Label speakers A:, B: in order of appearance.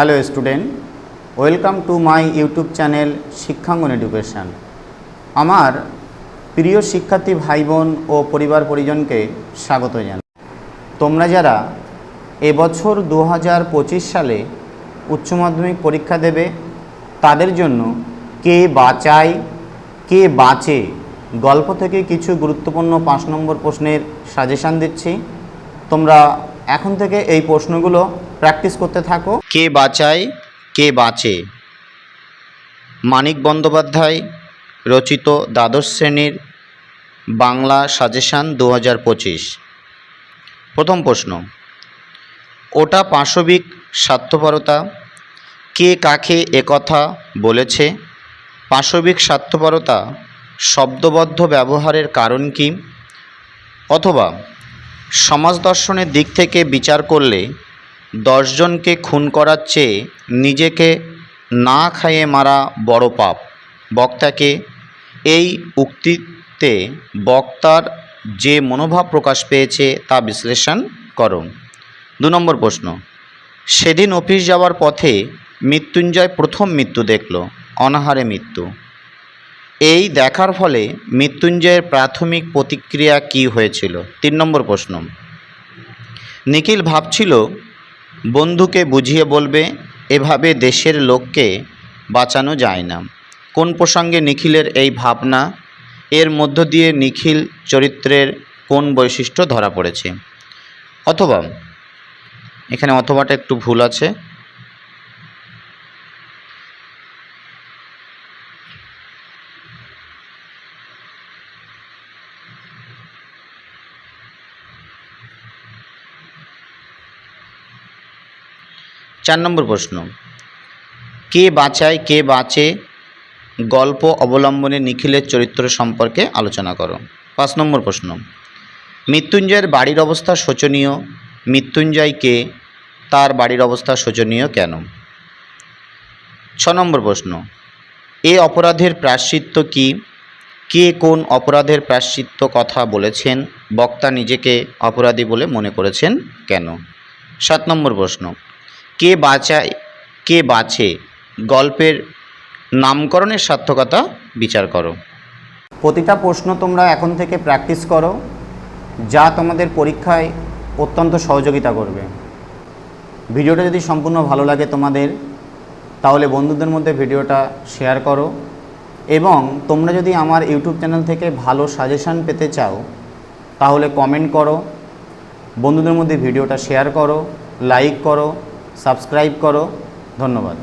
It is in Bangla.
A: Hello student, welcome to my YouTube channel Shikkhangan education. আমার প্রিয় শিক্ষার্থী ভাই বোন ও পরিবার পরিজনকে স্বাগত জানাই। তোমরা যারা এবছর দু হাজার পঁচিশ সালে উচ্চ মাধ্যমিক পরীক্ষা দেবে, তাদের জন্য কে বাঁচায়, কে বাঁচে গল্প থেকে কিছু গুরুত্বপূর্ণ পাঁচ নম্বর প্রশ্নের সাজেশান দিচ্ছি। তোমরা এখন থেকে এই প্রশ্নগুলো প্র্যাকটিস করতে থাকো। কে বাঁচায়, কে বাঁচে? মানিক বন্দ্যোপাধ্যায়, রচিত দ্বাদশ শ্রেণির বাংলা সাজেশান দু হাজার পঁচিশ। প্রথম প্রশ্ন, ওটা পাশবিক স্বার্থপরতা? কে কাকে একথা বলেছে? পাশবিক স্বার্থপরতা শব্দবদ্ধ ব্যবহারের কারণ কি? অথবা সমাজ দর্শনের দিক থেকে বিচার করলে দশজনকে খুন করার চেয়ে নিজেকে না খাইয়ে মারা বড় পাপ। বক্তাকে এই উক্তিতে বক্তার যে মনোভাব প্রকাশ পেয়েছে তা বিশ্লেষণ করো দু নম্বর প্রশ্ন, সেদিন অফিস যাওয়ার পথে মৃত্যুঞ্জয় প্রথম মৃত্যু দেখল, অনাহারে মৃত্যু। এই দেখার ফলে মৃত্যুঞ্জয়ের প্রাথমিক প্রতিক্রিয়া কি হয়েছিল? তিন নম্বর প্রশ্ন, নিখিল ভাবছিল বন্ধুকে বুঝিয়ে বলবে, এভাবে দেশের লোককে বাঁচানো যায় না। কোন প্রসঙ্গে নিখিলের এই ভাবনা? এর মধ্য দিয়ে নিখিল চরিত্রের কোন বৈশিষ্ট্য ধরা পড়েছে? অথবা, এখানে অথবাটা একটু ভুল আছে। চার নম্বর প্রশ্ন। কে বাঁচায় কে বাঁচে গল্প অবলম্বনে নিখিলের চরিত্র সম্পর্কে আলোচনা করো। পাঁচ নম্বর প্রশ্ন। মৃত্যুঞ্জয়ের বাড়ির অবস্থা শোচনীয়। মৃত্যুঞ্জয় কে? তার বাড়ির অবস্থা শোচনীয় কেন? ছ নম্বর প্রশ্ন। এ অপরাধের প্রাশ্চিত্য কি? কে কোন অপরাধের প্রাশ্চিত্য কথা বলেছেন? বক্তা নিজেকে অপরাধী বলে মনে করেছেন কেন? সাত নম্বর প্রশ্ন। কে বাঁচায়, কে বাঁচে, গল্পের নামকরণের সার্থকতা বিচার করো। প্রতিটা প্রশ্ন তোমরা এখন থেকে প্র্যাকটিস করো, যা তোমাদের পরীক্ষায় অত্যন্ত সহযোগিতা করবে। ভিডিওটা যদি সম্পূর্ণ ভালো লাগে তোমাদের, তাহলে বন্ধুদের মধ্যে ভিডিওটা শেয়ার করো এবং তোমরা যদি আমার ইউটিউব চ্যানেল থেকে ভালো সাজেশান পেতে চাও, তাহলে কমেন্ট করো, বন্ধুদের মধ্যে ভিডিওটা শেয়ার করো লাইক করো সাবস্ক্রাইব করো। ধন্যবাদ।